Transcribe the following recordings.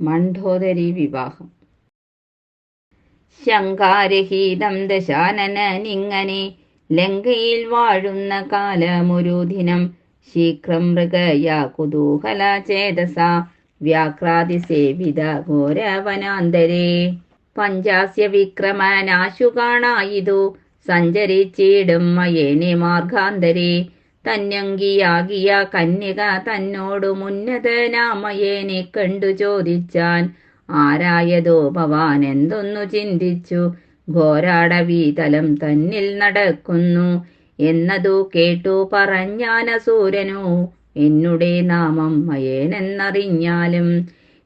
മണ്ഡോദരി വിവാഹം. ശങ്കാരഹീതം ദശാനനിങ്ങനെ ലങ്കയിൽ വാഴുന്ന കാലമൊരു ദിനം ശീഘ്രം മൃഗയ കുതൂഹല ചേതസ വ്യാക്രാതിസേവിത ഘോരവനാന്തരേ. പഞ്ചാസ്യ വിക്രമനാശു കാണായിതു സഞ്ചരിച്ചിടും മയേനെ മാർഗാന്തരേ. തന്യങ്കിയാകിയ കന്യക തന്നോടു മുന്നതനാമയേനെ കണ്ടു ചോദിച്ചാൻ ആരായതോ ഭവാൻ എന്തൊന്നു ചിന്തിച്ചു? ഘോരാടവീതലം തന്നിൽ നടക്കുന്നു എന്നതു കേട്ടു പറഞ്ഞാനസൂരനോ എന്നുടെ നാമം മയേനെന്നറിഞ്ഞാലും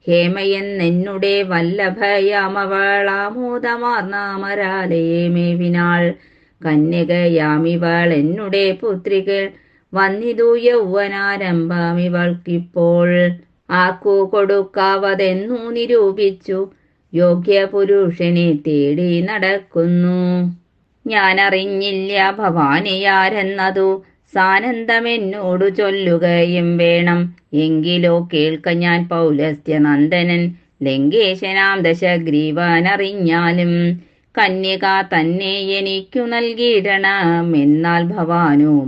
ഹേമയെന്നെന്നുടെ വല്ലഭയാമവളാമോദമാർന്നാമരാലയെ മേവിനാൾ കന്യകയാമിവൾ എന്നുടെ പുത്രികൾ വന്നിതു യൗവനാരംഭമിവൾക്കിപ്പോൾ ആക്കു കൊടുക്കാവതെന്നു നിരൂപിച്ചു. യോഗ്യ പുരുഷനെ തേടി നടക്കുന്നു. ഞാനറിഞ്ഞില്ല ഭവാനിയാരെന്നതു സാനന്ദമെന്നോടു ചൊല്ലുകയും വേണം. എങ്കിലോ കേൾക്ക ഞാൻ പൗലസ്ത്യനന്ദനൻ. ലങ്കേശനാം ദശഗ്രീവാനറിഞ്ഞാലും കന്യക തന്നെ എനിക്കു നൽകിയിടണം. എന്നാൽ ഭവാനു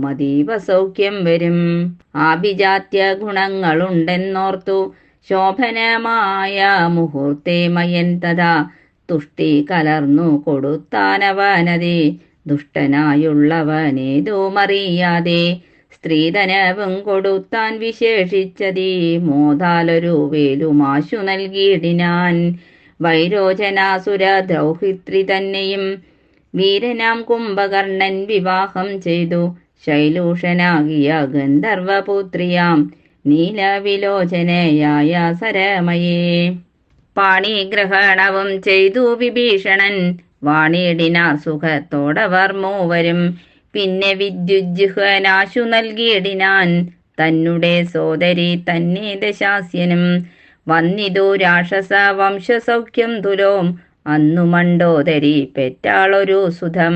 സൗഖ്യം വരും. ആഭിജാത്യ ഗുണങ്ങളുണ്ടെന്നോർത്തു. ശോഭനമായ മുഹൂർത്തേ മയൻ തഥാ തുഷ്ടി കലർന്നു കൊടുത്താനവനതി. ദുഷ്ടനായുള്ളവനേതുമറിയാതെ സ്ത്രീധനവും കൊടുത്താൻ വിശേഷിച്ചതീ. മോതാലൊരു വേലുമാശു നൽകിയിടിനാൻ. വൈരോചനാസുര ദ്രൗഹിത്രി തന്നെയും വീരനാം കുംഭകർണൻ വിവാഹം ചെയ്തു. ശൈലൂഷനാകിയ ഗന്ധർവപുത്രിയാം നീലവിലോചനയായ സരമയേ. പാണിഗ്രഹണവും ചെയ്തു വിഭീഷണൻ. വാണിയിടിനാർ സുഖത്തോടവർ മൂവരും പിന്നെ വിദ്യുജ്ജുഹനാശു നൽകിയിടിനാൻ. തന്നെ സോദരി തന്നെ ദശാസ്യനും വന്നിതു രാക്ഷസ വംശസൗഖ്യം തുലോം. അന്നു മണ്ടോദരി പെറ്റാളൊരു സുധം.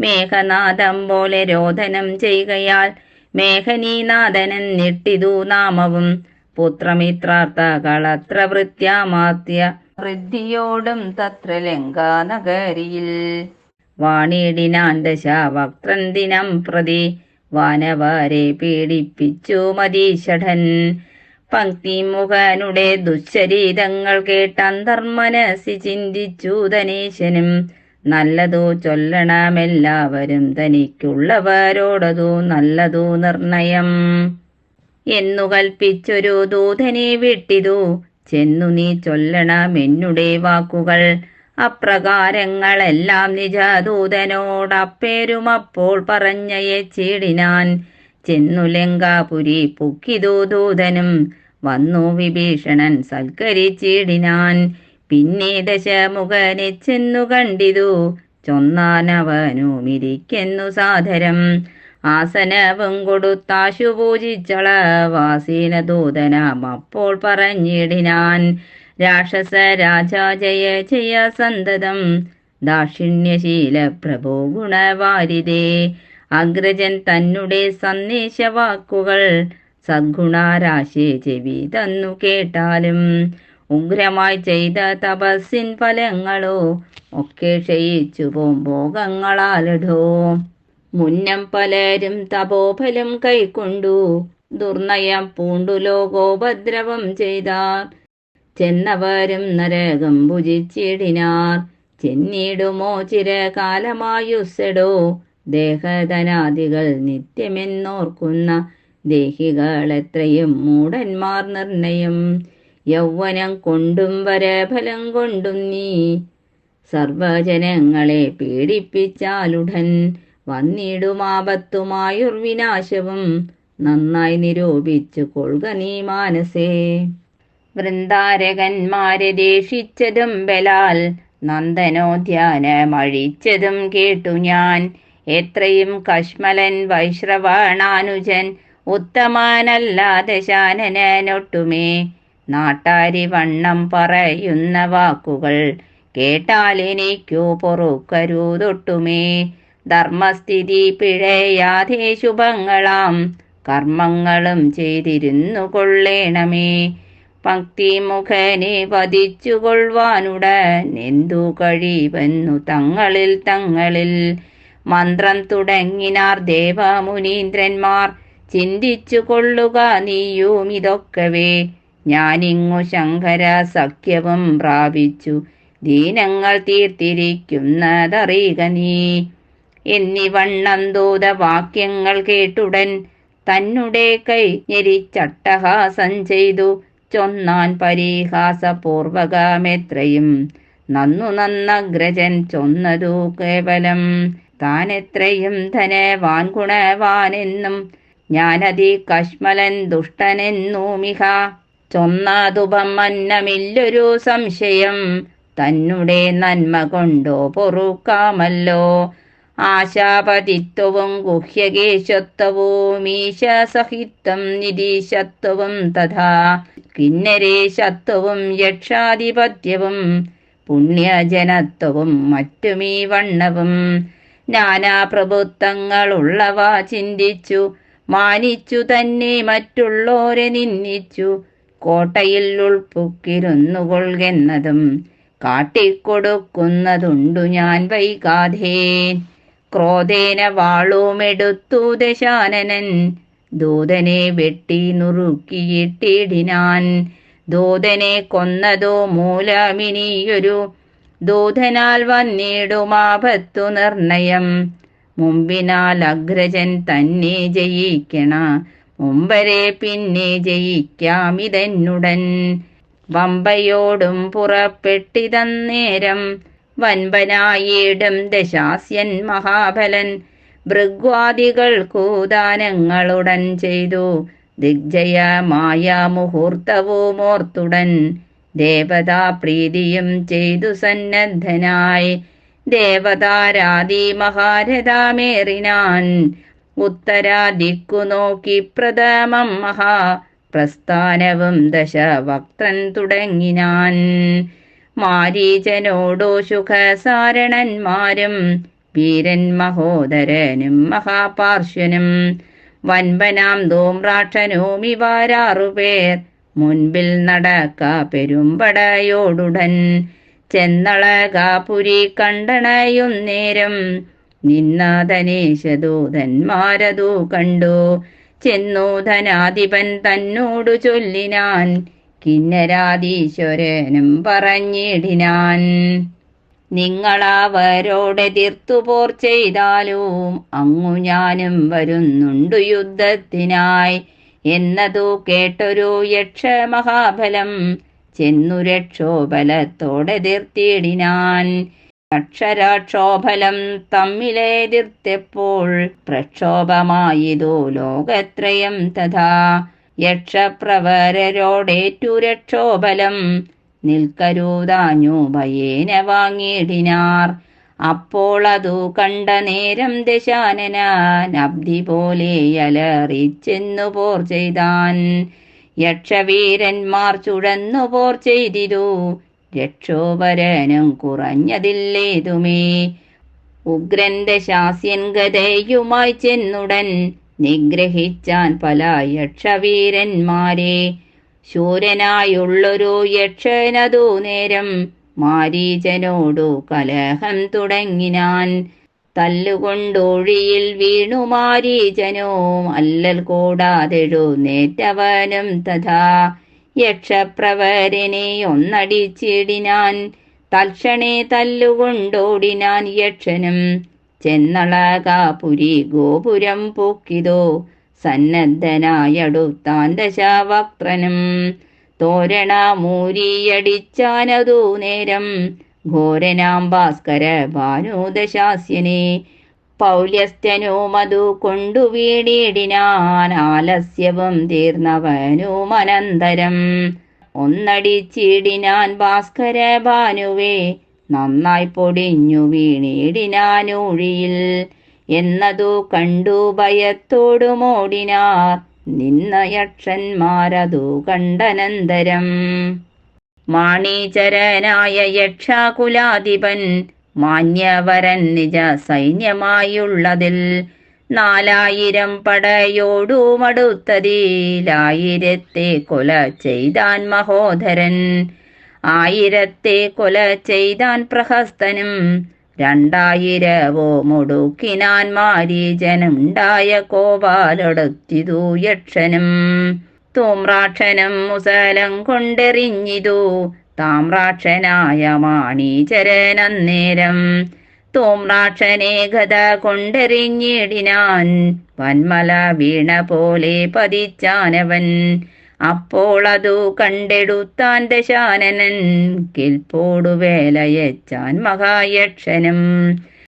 മേഘനാഥം പോലെ രോധനം ചെയ്യുകയാൽ മേഘനീനാഥനൻ നിട്ടിതു നാമവും. പുത്രമിത്രാർത്ഥ കളത്ര വൃത്യാമാത്യ വൃദ്ധിയോടും തത്ര ലങ്കാനഗരിയിൽ വാണിയിടിനാൻ ദശാവക്ത്രൻ ദിനം പ്രതി. വാനവാരെ പീഡിപ്പിച്ചു മതീഷഠൻ. പങ്ക്തിമുഖനുടെ ദുശ്ചരീതങ്ങൾ കേട്ടന്തർമനസി ചിന്തിച്ചു ധനീശനും. നല്ലതു ചൊല്ലണമെല്ലാവരും തനിക്കുള്ളവരോടതു നല്ലതു നിർണയം. എന്നു കൽപ്പിച്ചൊരു ദൂതനെ വിട്ടിതു. ചെന്നു നീ ചൊല്ലണം എന്നുടെ വാക്കുകൾ. അപ്രകാരങ്ങളെല്ലാം നിജദൂതനോടപ്പേരും അപ്പോൾ പറഞ്ഞയച്ചിടിനാൻ. ചെന്നു ലങ്കാപുരി പൊക്കിതോ ദൂതനും. വന്നു വിഭീഷണൻ സൽക്കരിച്ചിടിനാൻ പിന്നെ ദശമുഖനെ ചെന്നു കണ്ടിതു. ചൊന്നാനവനുമിരിക്കുന്നു സാധരം. ആസനവും കൊടുത്താശു പൂജിച്ചള വാസീന ദൂതനാം അപ്പോൾ പറഞ്ഞിടിനാൻ. രാക്ഷസ രാജാ ജയ ജയ സന്തതം. ദാക്ഷിണ്യശീല പ്രഭോ ഗുണവാരിതേ. അഗ്രജൻ തന്നെ സന്ദേശവാക്കുകൾ സദ്ഗുണാരാശി ചെവി തന്നു കേട്ടാലും ഉഗ്രമായി ചെയ്ത തപസ്സിൻ ഫലങ്ങളോ ഒക്കെ ക്ഷയിച്ചു പോകങ്ങളാലടോ മുന്നം പലരും തപോഫലം കൈക്കൊണ്ടു ദുർനയം പൂണ്ടു ലോകോപദ്രവം ചെയ്താർ. ചെന്നവരും നരകം ഭുജിച്ചിടിനാർ. ചെന്നിടുമോ ചിരകാലമായുസ്സെടോ. ദേഹധനാദികൾ നിത്യമെന്നോർക്കുന്ന ദേഹികൾ എത്രയും മൂടന്മാർ നിർണയം. യൗവനം കൊണ്ടും വരഫലം കൊണ്ടും നീ സർവജനങ്ങളെ പീഡിപ്പിച്ചാലുടൻ വന്നിടുമാപത്തുമായുർവിനാശവും നന്നായി നിരൂപിച്ചു കൊള്ളുക നീ മാനസേ. വൃന്ദാരകന്മാരെ ദേഷിച്ചതും ബലാൽ നന്ദനോധ്യാനമഴിച്ചതും കേട്ടു ഞാൻ. എത്രയും കശ്മലൻ വൈശ്രവാണാനുജൻ ഉത്തമാനല്ലാതെ ശാനനൊട്ടുമേ നാട്ടാരി വണ്ണം പറയുന്ന വാക്കുകൾ കേട്ടാൽ എനിക്കോ പൊറുക്കരുതൊട്ടുമേ. ധർമ്മസ്ഥിതി പിഴയാതെ ശുഭങ്ങളാം കർമ്മങ്ങളും ചെയ്തിരുന്നു കൊള്ളേണമേ. ഭക്തിമുഖനെ വധിച്ചുകൊള്ളുവാനുടൻ എന്തു കഴിവെന്നു തങ്ങളിൽ തങ്ങളിൽ മന്ത്രം തുടങ്ങിനാർ ദേവമുനീന്ദ്രന്മാർ. ചിന്തിച്ചു കൊള്ളുക നീയും ഇതൊക്കവേ. ഞാനിങ്ങു ശങ്കര സഖ്യവും പ്രാപിച്ചു. ദീനങ്ങൾ തീർത്തിരിക്കുന്നതറിയുക നീ. എന്നിവണ്ണം ദൂത വാക്യങ്ങൾ കേട്ടുടൻ തന്നുടെ കൈ ഞെരിച്ചട്ടഹാസം ചെയ്തു. ചൊന്നാൻ പരിഹാസപൂർവകമെത്രയും. നന്നു നന്നഗ്രജൻ ചൊന്നതു കേവലം താനെത്രയും ധനവാൻ ഗുണവാനെന്നും ഞാനതി കശ്മലൻ ദുഷ്ടനെന്നൂമിഹ. ചൊന്നാതുപം അന്നമില്ലൊരു സംശയം തന്നെ നന്മ കൊണ്ടോ പൊറുക്കാമല്ലോ. ആശാപതിത്വവും ഗുഹ്യകേശത്വവും ഈശസഹിത്വം നിരീശത്വവും തഥാ. കിന്നരേശത്വവും യക്ഷാധിപത്യവും പുണ്യജനത്വവും മറ്റുമീ വണ്ണവും നാനാപ്രഭുത്വങ്ങളുള്ളവ ചിന്തിച്ചു. മാനിച്ചു തന്നെ മറ്റുള്ളോരെ നിന്ദിച്ചു. കോട്ടയിൽ ഉൾപ്പുക്കിരുന്നുകൊള്ളുന്നതും കാട്ടിക്കൊടുക്കുന്നതുണ്ടു ഞാൻ വൈകാതെ. ക്രോധേന വാളുമെടുത്തു ദശാനനൻ. ദൂതനെ വെട്ടി നുറുക്കിയിട്ടിടിനാൻ. ദൂതനെ കൊന്നതോ മൂലമിനിയൊരു ദൂതനാൽ വന്നിടുമാപത്തു നിർണയം. മുമ്പിനാൽ അഗ്രജൻ തന്നെ ജയിക്കണ. മുമ്പരെ പിന്നെ ജയിക്കാമിതെന്നുടൻ. വമ്പയോടും പുറപ്പെട്ടിതന്നേരം വൻപനായിടും ദശാസ്യൻ മഹാബലൻ. ഭൃഗ്വാദികൾ കൂദാനങ്ങളുടൻ ചെയ്തു. ദിഗ്ജയമായ ദേവതാ പ്രീതിയും ചെയ്തു സന്നദ്ധനായി. ദേവതാരാധി മഹാരഥാമേറിനാൻ ഉത്തരാദിക്കു നോക്കി പ്രഥമം മഹാ പ്രസ്ഥാനവും ദശവക്തൻ തുടങ്ങിനാൻ. മാരീചനോടോ സുഖസാരണന്മാരും വീരൻ മഹോദരനും മഹാപാർശ്വനും വൻപനാം ധൂമ്രാക്ഷനും ഇവരാറുപേർ മുൻപിൽ നടക്ക പെരുമ്പടയോടുടൻ. ചെന്നളകാപുരി കണ്ടണയും നേരം. നിന്നാധനേശദൂതന്മാരതു കണ്ടു. ചെന്നു ധനാധിപൻ തന്നോടു ചൊല്ലിനാൻ. കിന്നരാധീശ്വരനും പറഞ്ഞിടിനാൻ. നിങ്ങളവരോടെതിർത്തു പോർ ചെയ്താലും അങ്ങു ഞാനും വരുന്നുണ്ടു യുദ്ധത്തിനായി. എന്നതു കേട്ടൊരു യക്ഷ മഹാബലം ചെന്നു രക്ഷോബലത്തോടെതിർത്തിയിടിനാൻ അക്ഷരാക്ഷോഫലം തമ്മിലെതിർത്തപ്പോൾ പ്രക്ഷോഭമായതു ലോകത്രയം തഥാ. യക്ഷപ്രവരരോടേറ്റു രക്ഷോബലം നിൽക്കരുതാഞ്ഞു ഭയേന വാങ്ങിയിടിനാർ അപ്പോൾ അതു കണ്ട നേരം ദശാനനാൻ അബ്ദി പോലെ അലറിച്ചെന്നു പോർ ചെയ്താൻ. യക്ഷവീരന്മാർ ചുഴന്നു പോർ ചെയ്തിരു. രക്ഷോപരനും കുറഞ്ഞതില്ലേതുമേ. ഉഗ്രന്റെ ശാസ്യൻ ഗതയുമായി ചെന്നുടൻ നിഗ്രഹിച്ചാൻ പല യക്ഷവീരന്മാരെ. ശൂരനായുള്ളൊരു യക്ഷനതു നേരം മാരീചനോടു കലഹം തുടങ്ങിനാൻ. തല്ലുകൊണ്ടൊഴിയിൽ വീണു മാരീചനോ അല്ലൽ കൂടാതെഴു നേറ്റവനും തഥാ. യക്ഷപ്രവരനെ ഒന്നടിച്ചിടിനാൻ. തൽക്ഷണേ തല്ലുകൊണ്ടോടിനാൻ യക്ഷനും. ചെന്നളകാപുരി ഗോപുരം പൊക്കിതോ. സന്നദ്ധനായടുത്താൻ ദശാവക്ത്രനും തോരണ മൂരിയടിച്ചാനതു നേരം. ഘോരനാം ഭാസ്കര ഭാനുദശാസ്യനെ പൗല്യസ്ഥനുമതു കൊണ്ടു വീടിടിനാൻ ആലസ്യവും തീർന്നവനും അനന്തരം ഒന്നടിച്ചിടിനാൻ ഭാസ്കര ഭാനുവേ നന്നായി പൊടിഞ്ഞു വീണിടിനാനൂഴിയിൽ. എന്നതു കണ്ടു ഭയത്തോടുമോടിനാർ. നിന്ന യക്ഷന്മാരതു കണ്ടനന്തരം. മാണീചരനായ യക്ഷാകുലാധിപൻ മാന്യവരൻ നിജ സൈന്യമായുള്ളതിൽ നാലായിരം പടയോടുമടുത്തതിലായിരത്തെ കൊല ചെയ്താൻ മഹോദരൻ. ആയിരത്തെ കൊല ചെയ്താൻ പ്രഹസ്തനും രണ്ടായിരവോ മുടുക്കിനാൻ മാരീജനുണ്ടായ കോപാലൊടുത്തിതു യക്ഷനും. തൂമ്രാക്ഷനും മുസലം കൊണ്ടെറിഞ്ഞിതു. താമ്രാക്ഷനായ മാണീചരനന്നേരം തോമ്രാക്ഷനെ ഗത കൊണ്ടെറിഞ്ഞിടിനാൻ. വന്മല വീണ പോലെ പതിച്ചാനവൻ. അപ്പോൾ അതു കണ്ടെടുത്താൻ ദശാനനൻ. കിൽപ്പോടു വേലയച്ചാൻ മഹായക്ഷനും.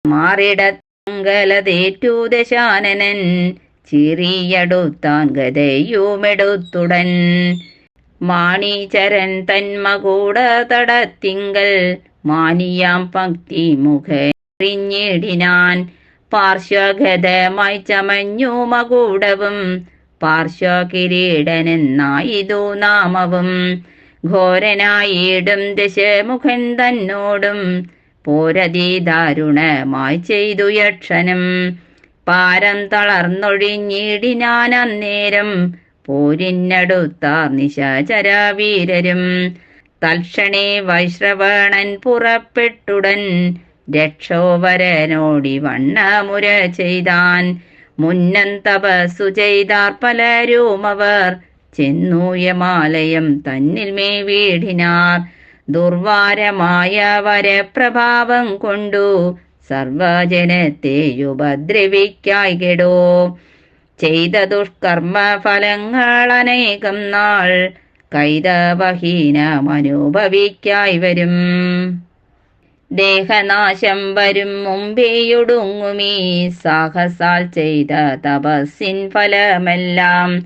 മാറിടത്തങ്കലതേറ്റു ദശാനനൻ. ചിറിയടുത്താൻ ഗതയുമെടുത്തുടൻ മാണീചരൻ തന്മകൂട തടത്തിങ്കൽ. മാനിയാം പക്തി മുഖറിഞ്ഞിടിനാൻ പാർശ്വഗതമായി ചമഞ്ഞു മകൂടവും. പാർശ്വകിരീടനെന്നായിതു നാമവും ഘോരനായിടും ദശമുഖൻ തന്നോടും പോരതി ദാരുണമായി ചെയ്തു യക്ഷനും. പാരം തളർന്നൊഴിഞ്ഞിടിനാൻ അന്നേരം പോരിന്നടുത്താർ നിശാചരാവീരരും. തൽക്ഷണേ വൈശ്രവണൻ പുറപ്പെട്ടുടൻ രക്ഷോവരനോടി വണ്ണമുര ചെയ്താൻ മുന്നം തപസ്സു ചെയ്താർ പലരും അവർ ചെന്നൂയമാലയം തന്നിൽ മേ വീടിനാർ ദുർവാരമായ വരപ്രഭാവം കൊണ്ടു സർവജനത്തെ ഉപദ്രവിക്കായി കെടോ. ചെയ്ത ദുഷ്കർമ്മ ഫലങ്ങൾ അനേകം നാൾ കൈതവഹീനമനുഭവിക്കായി വരും. ദേഹനാശം വരും മുമ്പേയൊടുങ്ങുമീ സാഹസാൽ ചെയ്ത തപസ്സിൻ ഫലമെല്ലാം.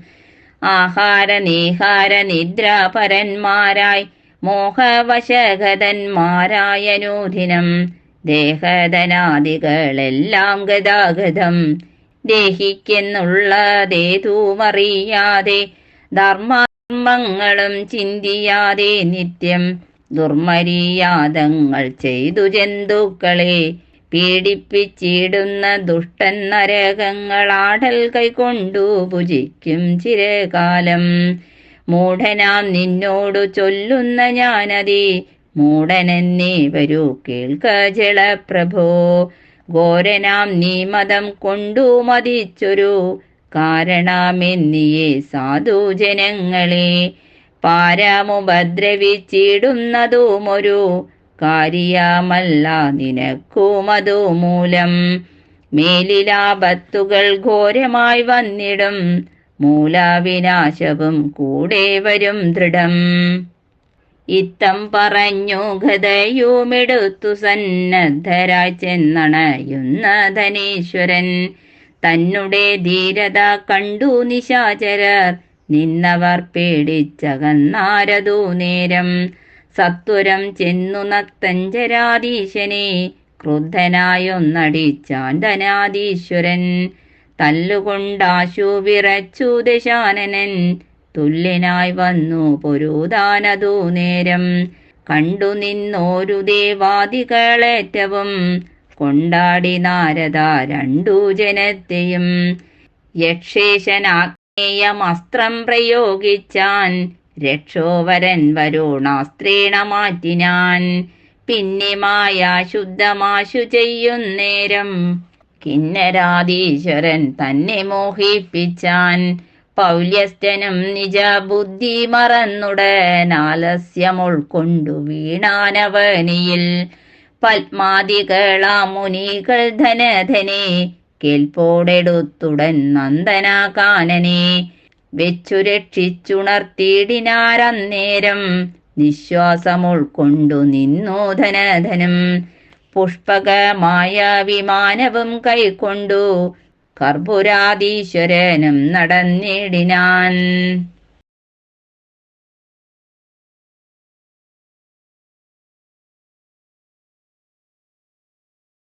ആഹാര നീഹാര നിദ്രാപരന്മാരായി മോഹവശഗതന്മാരായ നൂധിനം ദേഹധനാദികളെല്ലാം ഗതാഗതം. ദേഹിക്കെന്നുള്ളതേതുമറിയാതെ ധർമ്മങ്ങളും ചിന്തിയാതെ നിത്യം ദുർമര്യാദങ്ങൾ ചെയ്തു ജന്തുക്കളെ പീഡിപ്പിച്ചിടുന്ന ദുഷ്ടൻ നരകങ്ങളാടൽ കൈകൊണ്ടു ഭുജിക്കും ചിരകാലം. മൂഢനാം നിന്നോടു ചൊല്ലുന്ന ഞാനതി മൂഢനെന്നേ വരൂ കേൾക്ക ജളപ്രഭോ ഘോരനാം നീ മതം കൊണ്ടു മതിച്ചൊരു കാരണമെന്നിയെ സാധുജനങ്ങളെ പാരമുപദ്രവിച്ചിടുന്നതുമൊരു കാര്യമല്ല നിനക്കുമതു മൂലം മേലിലാപത്തുകൾ ഘോരമായി വന്നിടും മൂലാവിനാശവും കൂടെ വരും ദൃഢം. ഇത്തം പറഞ്ഞു ഗതയുമെടുത്തു സന്നദ്ധരായി ചെന്നണയുന്ന ധനീശ്വരൻ തന്നെ ധീരത കണ്ടു നിശാചരർ. നിന്നവർ പേടിച്ചകന്നാരതു നേരം. സത്വരം ചെന്നു നക്തഞ്ചരാധീശനെ ക്രുദ്ധനായൊന്നടിച്ചാൻ ധനാധീശ്വരൻ തല്ലുകൊണ്ടാശു വിറച്ചു ദശാനനൻ. തുല്യനായി വന്നു പൊരുതാനതു നേരം. കണ്ടു നിന്നോരു ദേവാദികളേറ്റവും. കൊണ്ടാടി നാരദ രണ്ടു ജനത്തെയും. യക്ഷേശനാഗ്നേയമസ്ത്രം പ്രയോഗിച്ചാൻ രക്ഷോവരൻ വരുണാസ്ത്രീണ മാറ്റിനാൻ. പിന്നെ മായ ശുദ്ധമാശു ചെയ്യുന്നേരം കിന്നരാധീശ്വരൻ തന്നെ മോഹിപ്പിച്ചാൻ. പൗല്യസ്ഥനും നിജ ബുദ്ധി മറന്നുടനാലസ്യം ഉൾക്കൊണ്ടു വീണാനവനിയിൽ. പത്മാദികളാ മുനികൾ ധനധനെ കേൾപ്പോടെടുത്തുടൻ നന്ദനാകാനനെ വെച്ചു രക്ഷിച്ചുണർത്തിയിടിനാരന്നേരം നിശ്വാസം ഉൾക്കൊണ്ടു നിന്നു ധനധനം പുഷ്പകമായ വിമാനവും കൈക്കൊണ്ടു കർപ്പുരാധീശ്വരനും നടന്നിടിനാൻ.